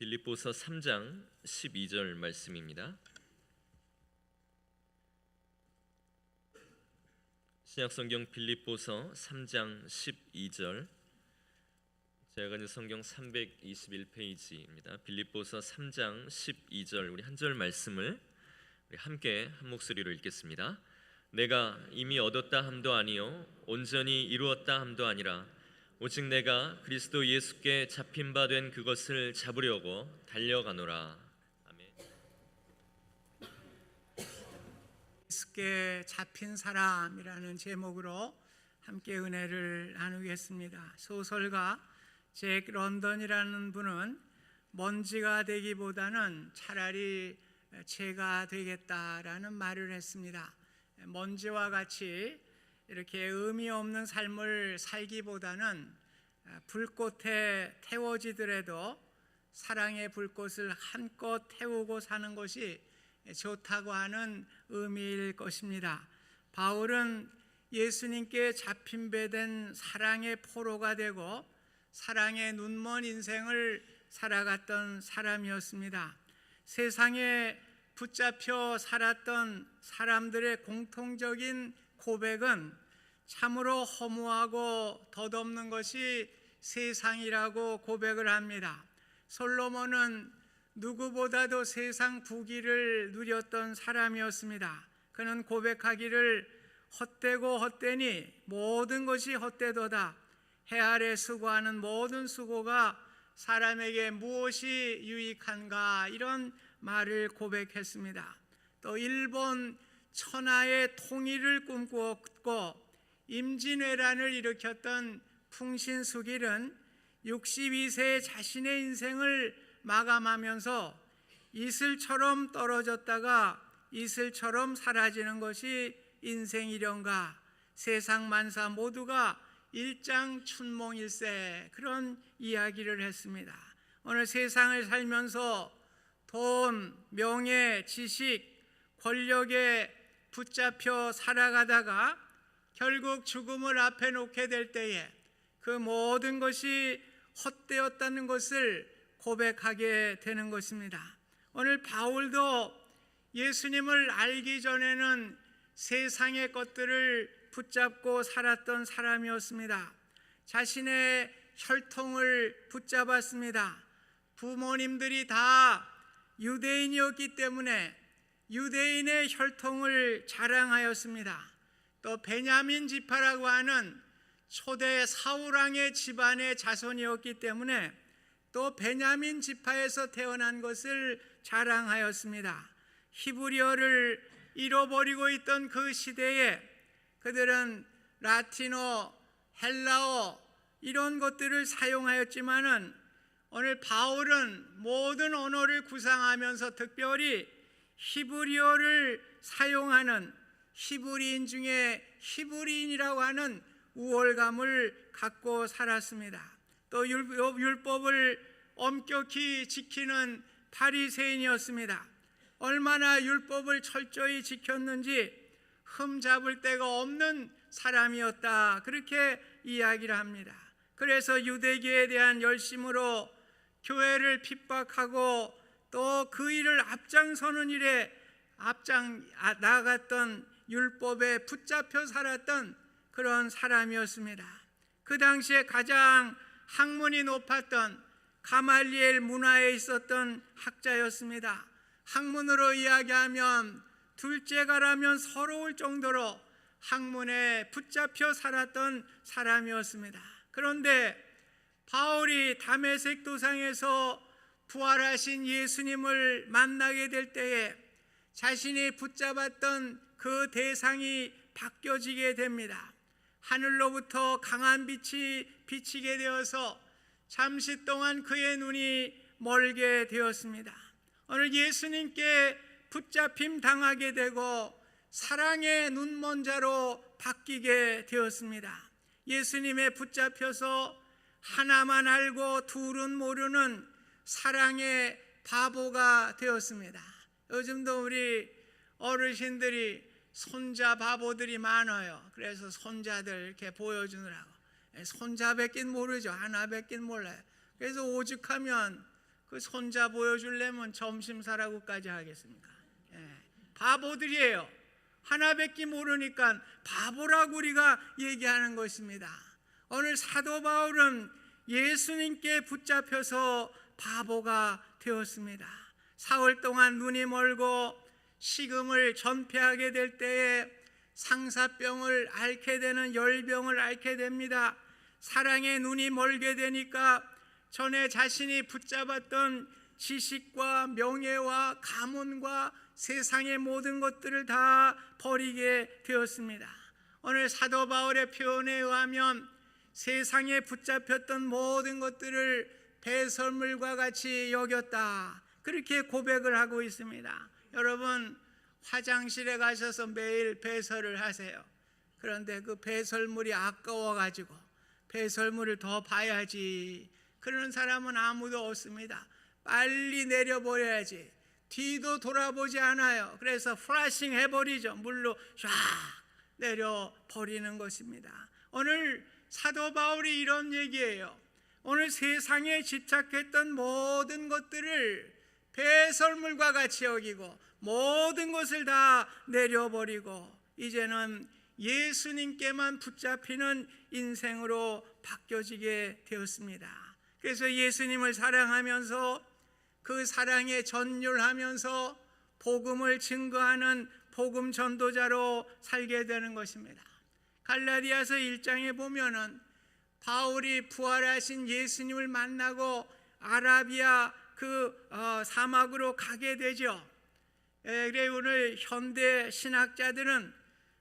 빌립보서 3장 12절 말씀입니다. 신약 성경 빌립보서 3장 12절 제가 가진 성경 321페이지입니다. 빌립보서 3장 12절 우리 한 절 말씀을 우리 함께 한 목소리로 읽겠습니다. 내가 이미 얻었다 함도 아니요 온전히 이루었다 함도 아니라 오직 내가 그리스도 예수께 잡힌 바 된 그것을 잡으려고 달려가노라. 아멘. 예수께 잡힌 사람이라는 제목으로 함께 은혜를 나누겠습니다. 소설가 잭 런던이라는 분은 먼지가 되기보다는 차라리 재가 되겠다라는 말을 했습니다. 먼지와 같이 이렇게 의미 없는 삶을 살기보다는 불꽃에 태워지더라도 사랑의 불꽃을 한껏 태우고 사는 것이 좋다고 하는 의미일 것입니다. 바울은 예수님께 잡힌 배 된 사랑의 포로가 되고 사랑의 눈먼 인생을 살아갔던 사람이었습니다. 세상에 붙잡혀 살았던 사람들의 공통적인 고백은 참으로 허무하고 덧없는 것이 세상이라고 고백을 합니다. 솔로몬은 누구보다도 세상 부귀를 누렸던 사람이었습니다. 그는 고백하기를 헛되고 헛되니 모든 것이 헛되도다. 해 아래 수고하는 모든 수고가 사람에게 무엇이 유익한가 이런 말을 고백했습니다. 또 일본 천하의 통일을 꿈꾸었고 임진왜란을 일으켰던 풍신수길은 62세에 자신의 인생을 마감하면서 이슬처럼 떨어졌다가 이슬처럼 사라지는 것이 인생이련가 세상 만사 모두가 일장 춘몽일세 그런 이야기를 했습니다. 오늘 세상을 살면서 돈, 명예, 지식, 권력에 붙잡혀 살아가다가 결국 죽음을 앞에 놓게 될 때에 그 모든 것이 헛되었다는 것을 고백하게 되는 것입니다. 오늘 바울도 예수님을 알기 전에는 세상의 것들을 붙잡고 살았던 사람이었습니다. 자신의 혈통을 붙잡았습니다. 부모님들이 다 유대인이었기 때문에 유대인의 혈통을 자랑하였습니다. 또 베냐민 지파라고 하는 초대 사우랑의 집안의 자손이었기 때문에 또 베냐민 지파에서 태어난 것을 자랑하였습니다. 히브리어를 잃어버리고 있던 그 시대에 그들은 라틴어, 헬라어 이런 것들을 사용하였지만은 오늘 바울은 모든 언어를 구상하면서 특별히 히브리어를 사용하는 히브리인 중에 히브리인이라고 하는 우월감을 갖고 살았습니다. 또 율법을 엄격히 지키는 바리새인이었습니다. 얼마나 율법을 철저히 지켰는지 흠 잡을 데가 없는 사람이었다. 그렇게 이야기를 합니다. 그래서 유대교에 대한 열심으로 교회를 핍박하고 또 그 일을 앞장서는 일에 앞장 아, 나갔던 율법에 붙잡혀 살았던 그런 사람이었습니다. 그 당시에 가장 학문이 높았던 가말리엘 문화에 있었던 학자였습니다. 학문으로 이야기하면 둘째가라면 서러울 정도로 학문에 붙잡혀 살았던 사람이었습니다. 그런데 바울이 담에색 도상에서 부활하신 예수님을 만나게 될 때에 자신이 붙잡았던 그 대상이 바뀌어지게 됩니다. 하늘로부터 강한 빛이 비치게 되어서 잠시 동안 그의 눈이 멀게 되었습니다. 오늘 예수님께 붙잡힘 당하게 되고 사랑의 눈먼 자로 바뀌게 되었습니다. 예수님에 붙잡혀서 하나만 알고 둘은 모르는 사랑의 바보가 되었습니다. 요즘도 우리 어르신들이 손자 바보들이 많아요. 그래서 손자들 이렇게 보여주느라고 손자 뵙긴 모르죠. 하나 뵙긴 몰라요. 그래서 오죽하면 그 손자 보여주려면 점심 사라고까지 하겠습니까? 예, 바보들이에요. 하나밖에 모르니까 바보라고 우리가 얘기하는 것입니다. 오늘 사도 바울은 예수님께 붙잡혀서 바보가 되었습니다. 사흘 동안 눈이 멀고 식음을 전폐하게 될 때에 상사병을 앓게 되는 열병을 앓게 됩니다. 사랑의 눈이 멀게 되니까 전에 자신이 붙잡았던 지식과 명예와 가문과 세상의 모든 것들을 다 버리게 되었습니다. 오늘 사도 바울의 표현에 의하면 세상에 붙잡혔던 모든 것들을 배설물과 같이 여겼다. 그렇게 고백을 하고 있습니다. 여러분 화장실에 가셔서 매일 배설을 하세요. 그런데 그 배설물이 아까워 가지고 배설물을 더 봐야지. 그러는 사람은 아무도 없습니다. 빨리 내려버려야지. 뒤도 돌아보지 않아요. 그래서 플라싱 해버리죠. 물로 쫙 내려버리는 것입니다. 오늘 사도 바울이 이런 얘기예요. 오늘 세상에 집착했던 모든 것들을 배설물과 같이 여기고 모든 것을 다 내려버리고 이제는 예수님께만 붙잡히는 인생으로 바뀌어지게 되었습니다. 그래서 예수님을 사랑하면서 그 사랑에 전율하면서 복음을 증거하는 복음 전도자로 살게 되는 것입니다. 갈라디아서 1장에 보면은 바울이 부활하신 예수님을 만나고 아라비아 그 어, 사막으로 가게 되죠. 에, 그래 오늘 현대 신학자들은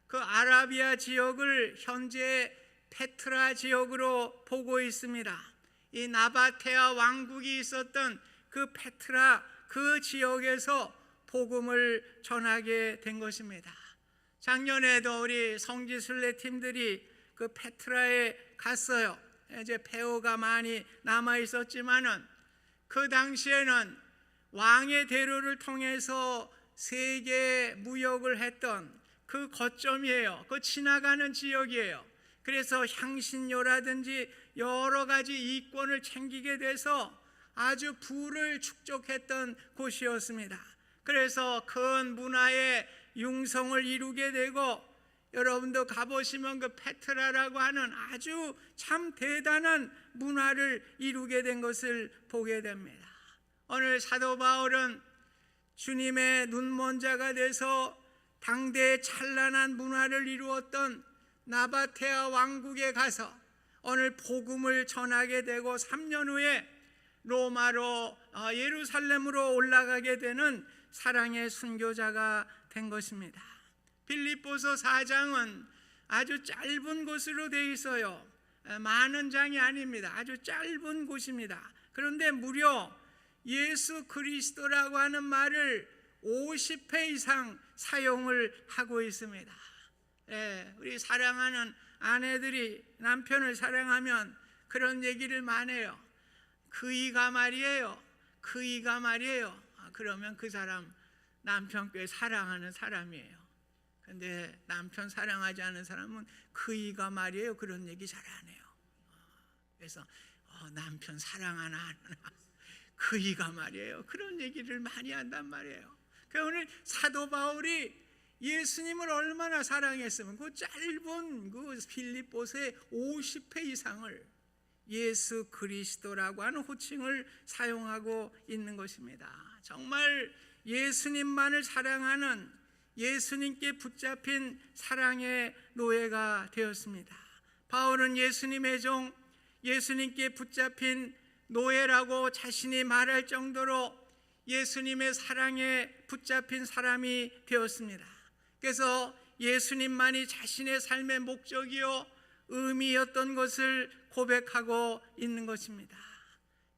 그 아라비아 지역을 현재 페트라 지역으로 보고 있습니다. 이 나바테아 왕국이 있었던 그 페트라 그 지역에서 복음을 전하게 된 것입니다. 작년에도 우리 성지순례 팀들이 그 페트라에 갔어요. 이제 폐허가 많이 남아 있었지만은 그 당시에는 왕의 대로를 통해서 세계 무역을 했던 그 거점이에요. 그 지나가는 지역이에요. 그래서 향신료라든지 여러 가지 이권을 챙기게 돼서 아주 부를 축적했던 곳이었습니다. 그래서 큰 문화의 융성을 이루게 되고 여러분도 가보시면 그 페트라라고 하는 아주 참 대단한 문화를 이루게 된 것을 보게 됩니다. 오늘 사도 바울은 주님의 눈먼 자가 돼서 당대의 찬란한 문화를 이루었던 나바테아 왕국에 가서 오늘 복음을 전하게 되고 3년 후에 로마로 어, 예루살렘으로 올라가게 되는 사랑의 순교자가 된 것입니다. 빌립보서 4장은 아주 짧은 곳으로 되어 있어요. 많은 장이 아닙니다. 아주 짧은 곳입니다. 그런데 무려 예수 그리스도라고 하는 말을 50회 이상 사용을 하고 있습니다. 예, 우리 사랑하는 아내들이 남편을 사랑하면 그런 얘기를 많이 해요. 그이가 말이에요. 그이가 말이에요. 아, 그러면 그 사람 남편 꽤 사랑하는 사람이에요. 근데 남편 사랑하지 않은 사람은 그이가 말이에요. 그런 얘기 잘 안 해요. 그래서 어, 남편 사랑하나 안 하나 그이가 말이에요. 그런 얘기를 많이 한단 말이에요. 그 오늘 사도 바울이 예수님을 얼마나 사랑했으면 그 짧은 그 필립보스의 50회 이상을 예수 그리스도라고 하는 호칭을 사용하고 있는 것입니다. 정말 예수님만을 사랑하는 예수님께 붙잡힌 사랑의 노예가 되었습니다. 바울은 예수님의 종, 예수님께 붙잡힌 노예라고 자신이 말할 정도로 예수님의 사랑에 붙잡힌 사람이 되었습니다. 그래서 예수님만이 자신의 삶의 목적이요 의미였던 것을 고백하고 있는 것입니다.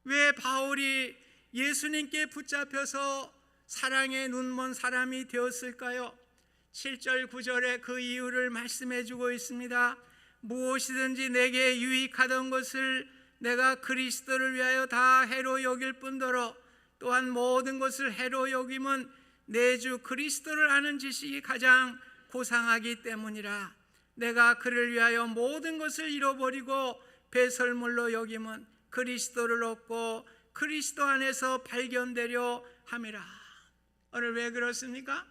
왜 바울이 예수님께 붙잡혀서 사랑의 눈먼 사람이 되었을까요? 7절 9절에 그 이유를 말씀해 주고 있습니다. 무엇이든지 내게 유익하던 것을 내가 그리스도를 위하여 다 해로 여길 뿐더러 또한 모든 것을 해로 여김은 내 주 그리스도를 아는 지식이 가장 고상하기 때문이라 내가 그를 위하여 모든 것을 잃어버리고 배설물로 여김은 그리스도를 얻고 그리스도 안에서 발견되려 함이라. 오늘 왜 그렇습니까?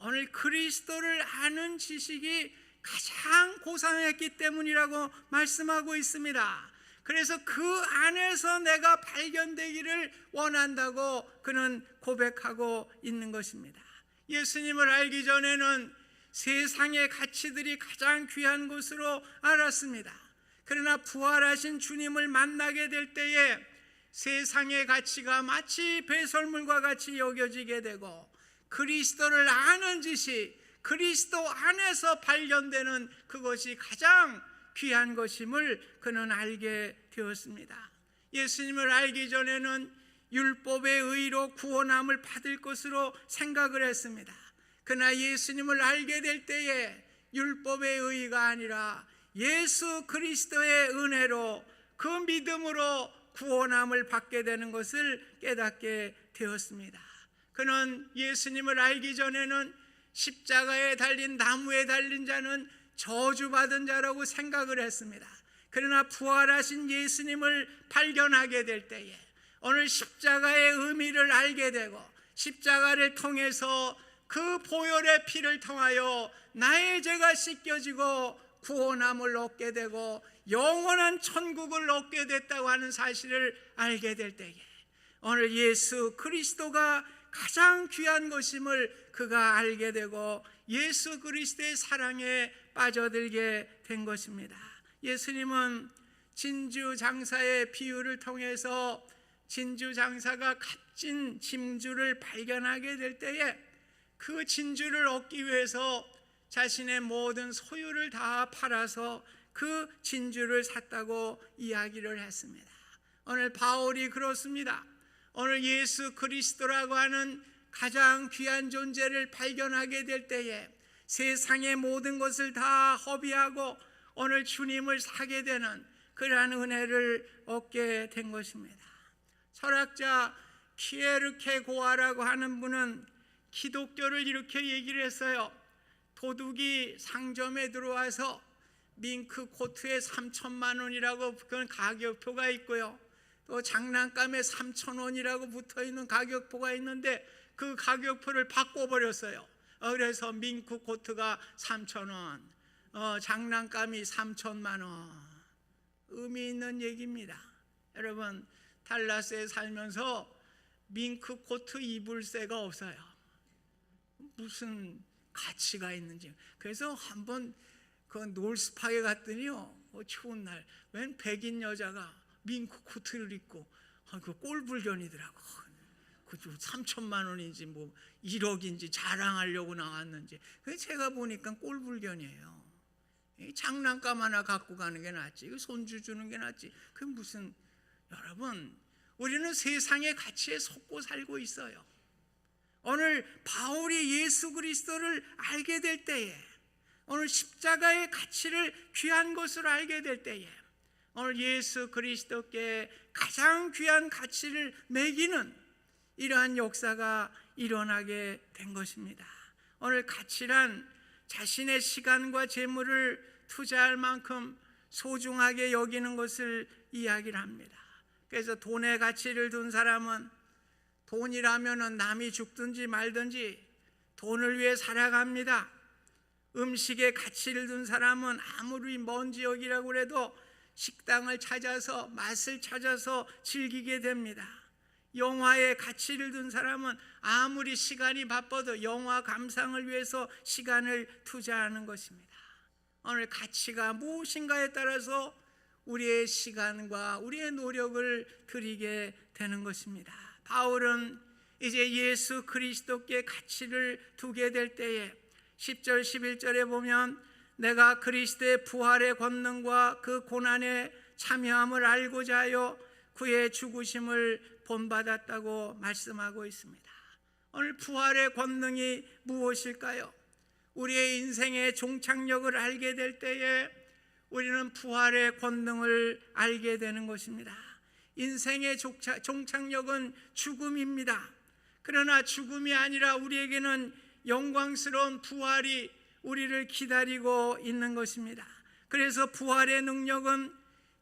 오늘 그리스도를 아는 지식이 가장 고상했기 때문이라고 말씀하고 있습니다. 그래서 그 안에서 내가 발견되기를 원한다고 그는 고백하고 있는 것입니다. 예수님을 알기 전에는 세상의 가치들이 가장 귀한 것으로 알았습니다. 그러나 부활하신 주님을 만나게 될 때에 세상의 가치가 마치 배설물과 같이 여겨지게 되고 그리스도를 아는 지식, 그리스도 안에서 발견되는 그것이 가장 귀한 것임을 그는 알게 되었습니다. 예수님을 알기 전에는 율법의 의로 구원함을 받을 것으로 생각을 했습니다. 그러나 예수님을 알게 될 때에 율법의 의가 아니라 예수 그리스도의 은혜로 그 믿음으로 구원함을 받게 되는 것을 깨닫게 되었습니다. 그는 예수님을 알기 전에는 십자가에 달린 나무에 달린 자는 저주받은 자라고 생각을 했습니다. 그러나 부활하신 예수님을 발견하게 될 때에 오늘 십자가의 의미를 알게 되고 십자가를 통해서 그 보혈의 피를 통하여 나의 죄가 씻겨지고 구원함을 얻게 되고 영원한 천국을 얻게 됐다고 하는 사실을 알게 될 때에 오늘 예수 그리스도가 가장 귀한 것임을 그가 알게 되고 예수 그리스도의 사랑에 빠져들게 된 것입니다. 예수님은 진주 장사의 비유를 통해서 진주 장사가 값진 진주를 발견하게 될 때에 그 진주를 얻기 위해서 자신의 모든 소유를 다 팔아서 그 진주를 샀다고 이야기를 했습니다. 오늘 바울이 그렇습니다. 오늘 예수 그리스도라고 하는 가장 귀한 존재를 발견하게 될 때에 세상의 모든 것을 다 허비하고 오늘 주님을 사게 되는 그러한 은혜를 얻게 된 것입니다. 철학자 키에르케 고아라고 하는 분은 기독교를 이렇게 얘기를 했어요. 도둑이 상점에 들어와서 밍크 코트에 3천만 원이라고 그런 가격표가 있고요. 또 장난감에 3천 원이라고 붙어 있는 가격표가 있는데 그 가격표를 바꿔 버렸어요. 어, 그래서 밍크 코트가 3천 원, 어, 장난감이 3천만 원. 의미 있는 얘기입니다. 여러분 달라스에 살면서 밍크 코트 입을 새가 없어요. 무슨 가치가 있는지. 그래서 한번 그 놀스파에 갔더니요. 어, 추운 날, 웬 백인 여자가 밍크 코트를 입고 아, 그 꼴불견이더라고. 그 3천만 원인지 뭐 1억인지 자랑하려고 나왔는지. 그 제가 보니까 꼴불견이에요. 이 장난감 하나 갖고 가는 게 낫지. 그 손주 주는 게 낫지. 그 무슨 여러분 우리는 세상의 가치에 속고 살고 있어요. 오늘 바울이 예수 그리스도를 알게 될 때에 오늘 십자가의 가치를 귀한 것으로 알게 될 때에 오늘 예수 그리스도께 가장 귀한 가치를 매기는 이러한 역사가 일어나게 된 것입니다. 오늘 가치란 자신의 시간과 재물을 투자할 만큼 소중하게 여기는 것을 이야기를 합니다. 그래서 돈의 가치를 둔 사람은 돈이라면은 남이 죽든지 말든지 돈을 위해 살아갑니다. 음식의 가치를 둔 사람은 아무리 먼 지역이라고 해도 식당을 찾아서 맛을 찾아서 즐기게 됩니다. 영화의 가치를 둔 사람은 아무리 시간이 바빠도 영화 감상을 위해서 시간을 투자하는 것입니다. 오늘 가치가 무엇인가에 따라서 우리의 시간과 우리의 노력을 드리게 되는 것입니다. 바울은 이제 예수 그리스도께 가치를 두게 될 때에 10절 11절에 보면 내가 그리스도의 부활의 권능과 그 고난에 참여함을 알고자 하여 그의 죽으심을 본받았다고 말씀하고 있습니다. 오늘 부활의 권능이 무엇일까요? 우리의 인생의 종착역을 알게 될 때에 우리는 부활의 권능을 알게 되는 것입니다. 인생의 종착역은 죽음입니다. 그러나 죽음이 아니라 우리에게는 영광스러운 부활이 우리를 기다리고 있는 것입니다. 그래서 부활의 능력은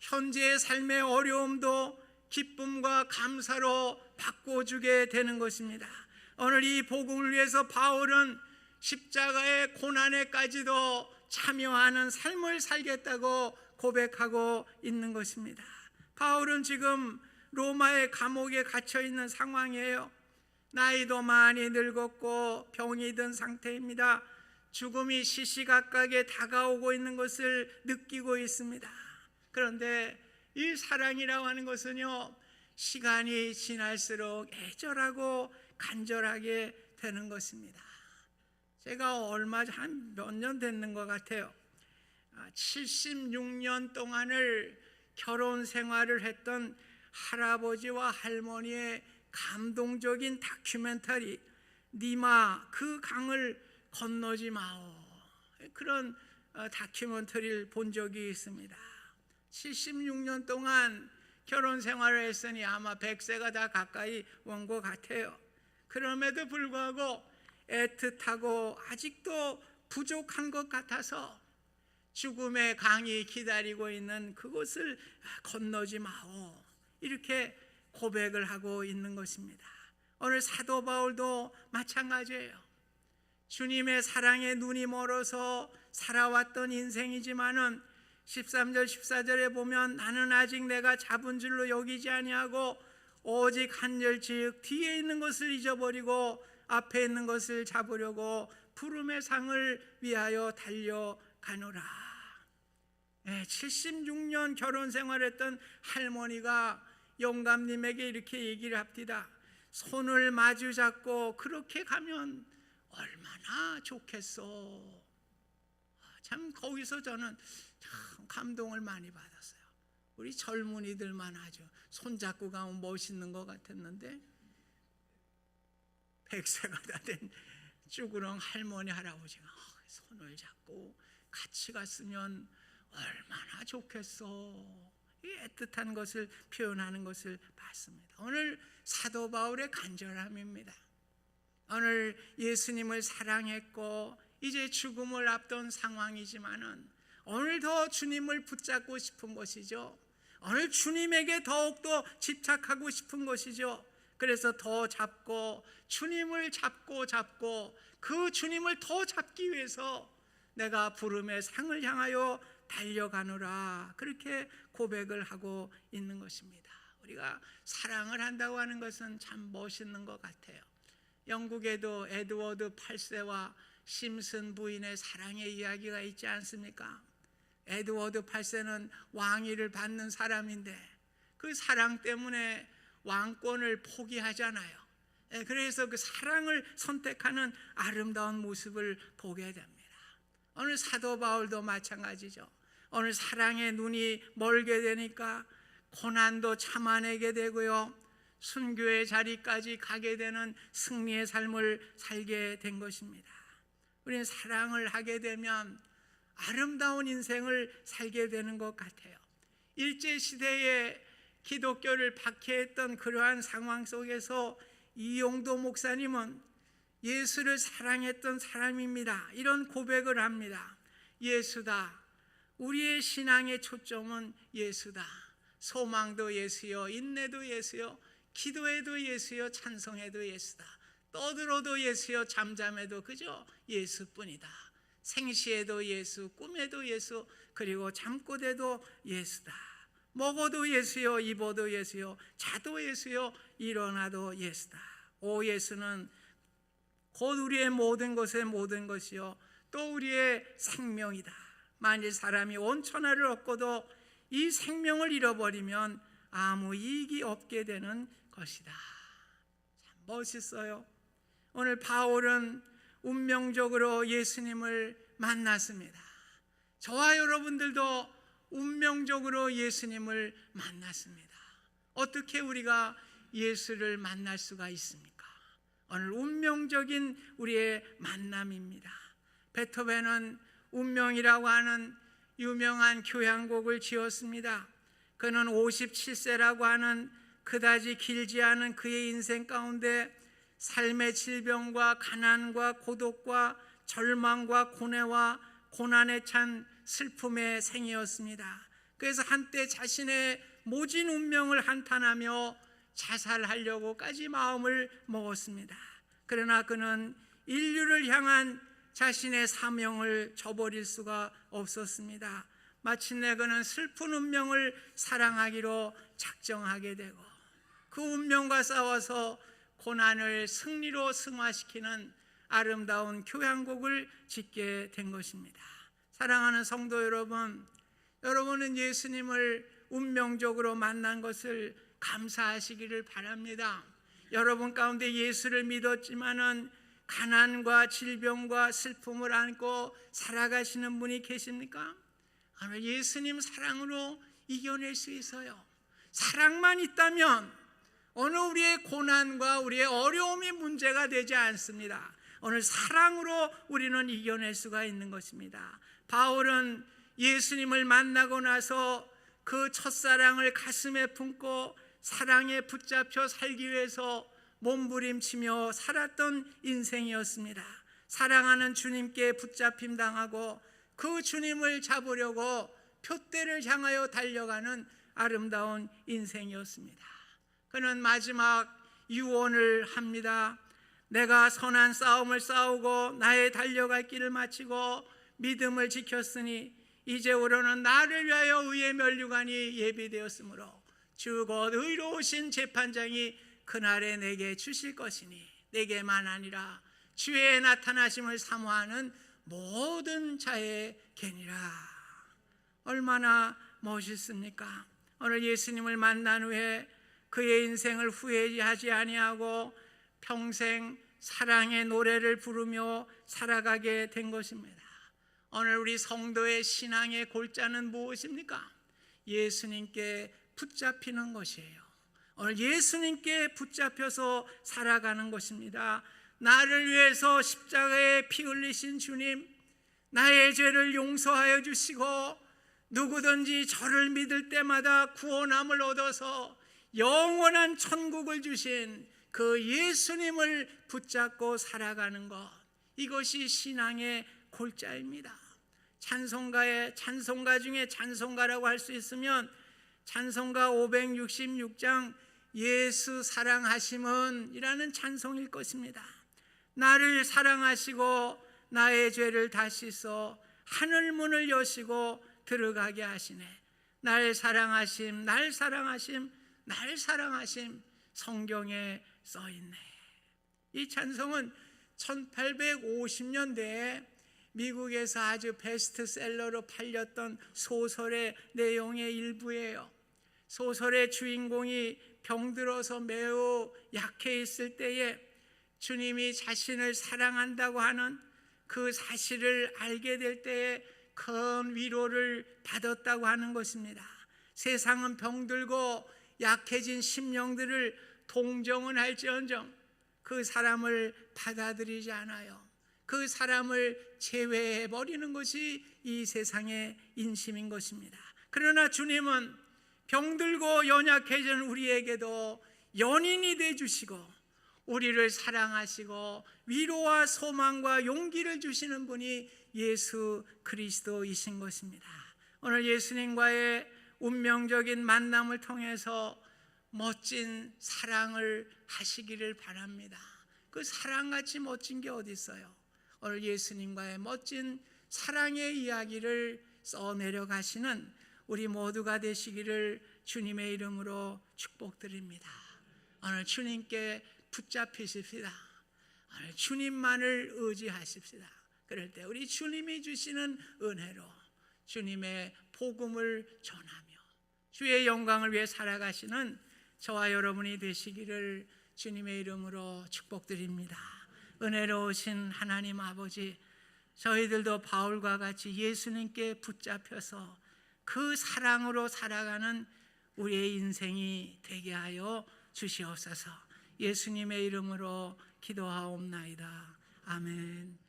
현재의 삶의 어려움도 기쁨과 감사로 바꿔주게 되는 것입니다. 오늘 이 복음을 위해서 바울은 십자가의 고난에까지도 참여하는 삶을 살겠다고 고백하고 있는 것입니다. 바울은 지금 로마의 감옥에 갇혀 있는 상황이에요. 나이도 많이 늙었고 병이 든 상태입니다. 죽음이 시시각각에 다가오고 있는 것을 느끼고 있습니다. 그런데 이 사랑이라고 하는 것은요, 시간이 지날수록 애절하고 간절하게 되는 것입니다. 제가 얼마 한 몇 년 됐는 것 같아요. 76년 동안을 결혼 생활을 했던 할아버지와 할머니의 감동적인 다큐멘터리 니마 그 강을 건너지 마오 그런 어, 다큐멘터리를 본 적이 있습니다. 76년 동안 결혼 생활을 했으니 아마 100세가 다 가까이 온 것 같아요. 그럼에도 불구하고 애틋하고 아직도 부족한 것 같아서 죽음의 강이 기다리고 있는 그곳을 건너지 마오. 이렇게 고백을 하고 있는 것입니다. 오늘 사도 바울도 마찬가지예요. 주님의 사랑에 눈이 멀어서 살아왔던 인생이지만은 13절 14절에 보면 나는 아직 내가 잡은 줄로 여기지 아니하고 오직 한절 즉 뒤에 있는 것을 잊어버리고 앞에 있는 것을 잡으려고 푸름의 상을 위하여 달려가노라. 예, 76년 결혼 생활했던 할머니가 영감님에게 이렇게 얘기를 합니다. 손을 마주 잡고 그렇게 가면 얼마나 좋겠어. 참 거기서 저는 참 감동을 많이 받았어요. 우리 젊은이들만 아주 손 잡고 가면 멋있는 것 같았는데 백세가 다 된 쭈그렁 할머니 할아버지가 어, 손을 잡고 같이 갔으면 얼마나 좋겠어. 이 애틋한 것을 표현하는 것을 봤습니다. 오늘 사도 바울의 간절함입니다. 오늘 예수님을 사랑했고 이제 죽음을 앞둔 상황이지만은 오늘 더 주님을 붙잡고 싶은 것이죠. 오늘 주님에게 더욱더 집착하고 싶은 것이죠. 그래서 더 잡고 주님을 잡고 잡고 그 주님을 더 잡기 위해서 내가 부름의 상을 향하여 달려가노라 그렇게 고백을 하고 있는 것입니다. 우리가 사랑을 한다고 하는 것은 참 멋있는 것 같아요. 영국에도 에드워드 8세와 심슨 부인의 사랑의 이야기가 있지 않습니까? 에드워드 8세는 왕위를 받는 사람인데 그 사랑 때문에 왕권을 포기하잖아요. 예, 그래서 그 사랑을 선택하는 아름다운 모습을 보게 됩니다. 오늘 사도 바울도 마찬가지죠. 오늘 사랑의 눈이 멀게 되니까 고난도 참아내게 되고요. 순교의 자리까지 가게 되는 승리의 삶을 살게 된 것입니다. 우리는 사랑을 하게 되면 아름다운 인생을 살게 되는 것 같아요. 일제 시대에 기독교를 박해했던 그러한 상황 속에서 이용도 목사님은 예수를 사랑했던 사람입니다. 이런 고백을 합니다. 예수다. 우리의 신앙의 초점은 예수다. 소망도 예수요, 인내도 예수요, 기도에도 예수요, 찬송에도 예수다. 떠들어도 예수요, 잠잠해도 그저 예수뿐이다. 생시에도 예수, 꿈에도 예수, 그리고 잠꼬대도 예수다. 먹어도 예수요, 입어도 예수요, 자도 예수요, 일어나도 예수다. 오 예수는 곧 우리의 모든 것의 모든 것이요, 또 우리의 생명이다. 만일 사람이 온 천하를 얻고도 이 생명을 잃어버리면 아무 이익이 없게 되는 것이다. 참 멋있어요. 오늘 바울은 운명적으로 예수님을 만났습니다. 저와 여러분들도 운명적으로 예수님을 만났습니다. 어떻게 우리가 예수를 만날 수가 있습니까? 오늘 운명적인 우리의 만남입니다. 베토벤은 운명이라고 하는 유명한 교향곡을 지었습니다. 그는 57세라고 하는 그다지 길지 않은 그의 인생 가운데 삶의 질병과 가난과 고독과 절망과 고뇌와 고난에 찬 슬픔의 생이었습니다. 그래서 한때 자신의 모진 운명을 한탄하며 자살하려고까지 마음을 먹었습니다. 그러나 그는 인류를 향한 자신의 사명을 저버릴 수가 없었습니다. 마침내 그는 슬픈 운명을 사랑하기로 작정하게 되고 그 운명과 싸워서 고난을 승리로 승화시키는 아름다운 교향곡을 짓게 된 것입니다. 사랑하는 성도 여러분, 여러분은 예수님을 운명적으로 만난 것을 감사하시기를 바랍니다. 여러분 가운데 예수를 믿었지만은 가난과 질병과 슬픔을 안고 살아가시는 분이 계십니까? 오늘 예수님 사랑으로 이겨낼 수 있어요. 사랑만 있다면 어느 우리의 고난과 우리의 어려움이 문제가 되지 않습니다. 오늘 사랑으로 우리는 이겨낼 수가 있는 것입니다. 바울은 예수님을 만나고 나서 그 첫사랑을 가슴에 품고 사랑에 붙잡혀 살기 위해서 몸부림치며 살았던 인생이었습니다. 사랑하는 주님께 붙잡힘 당하고 그 주님을 잡으려고 표대를 향하여 달려가는 아름다운 인생이었습니다. 그는 마지막 유언을 합니다. 내가 선한 싸움을 싸우고 나의 달려갈 길을 마치고 믿음을 지켰으니 이제부로는 나를 위하여 의의 면류관이 예비되었으므로 주곧 의로우신 재판장이 그날에 내게 주실 것이니 내게만 아니라 주의 나타나심을 사모하는 모든 자의 개니라 얼마나 멋있습니까? 오늘 예수님을 만난 후에 그의 인생을 후회하지 아니하고 평생 사랑의 노래를 부르며 살아가게 된 것입니다. 오늘 우리 성도의 신앙의 골자는 무엇입니까? 예수님께 붙잡히는 것이에요. 오늘 예수님께 붙잡혀서 살아가는 것입니다. 나를 위해서 십자가에 피 흘리신 주님, 나의 죄를 용서하여 주시고 누구든지 저를 믿을 때마다 구원함을 얻어서 영원한 천국을 주신 그 예수님을 붙잡고 살아가는 것 이것이 신앙의 골자입니다. 찬송가의 찬송가 중에 찬송가라고 할 수 있으면 찬송가 566장 예수 사랑하심은 이라는 찬송일 것입니다. 나를 사랑하시고 나의 죄를 다 씻어 하늘 문을 여시고 들어가게 하시네. 날 사랑하심, 날 사랑하심, 날 사랑하심 성경에 써 있네. 이 찬송은 1850년대에 미국에서 아주 베스트셀러로 팔렸던 소설의 내용의 일부예요. 소설의 주인공이 병들어서 매우 약해 있을 때에 주님이 자신을 사랑한다고 하는 그 사실을 알게 될 때에 큰 위로를 받았다고 하는 것입니다. 세상은 병들고 약해진 심령들을 동정은 할지언정 그 사람을 받아들이지 않아요. 그 사람을 제외해 버리는 것이 이 세상의 인심인 것입니다. 그러나 주님은 병들고 연약해진 우리에게도 연인이 돼 주시고 우리를 사랑하시고 위로와 소망과 용기를 주시는 분이 예수 그리스도이신 것입니다. 오늘 예수님과의 운명적인 만남을 통해서 멋진 사랑을 하시기를 바랍니다. 그 사랑같이 멋진 게 어디 있어요? 오늘 예수님과의 멋진 사랑의 이야기를 써내려 가시는 우리 모두가 되시기를 주님의 이름으로 축복드립니다. 오늘 주님께 붙잡히십시다. 오늘 주님만을 의지하십시다. 그럴 때 우리 주님이 주시는 은혜로 주님의 복음을 전하며 주의 영광을 위해 살아가시는 저와 여러분이 되시기를 주님의 이름으로 축복드립니다. 은혜로우신 하나님 아버지, 저희들도 바울과 같이 예수님께 붙잡혀서 그 사랑으로 살아가는 우리의 인생이 되게 하여 주시옵소서. 예수님의 이름으로 기도하옵나이다. 아멘.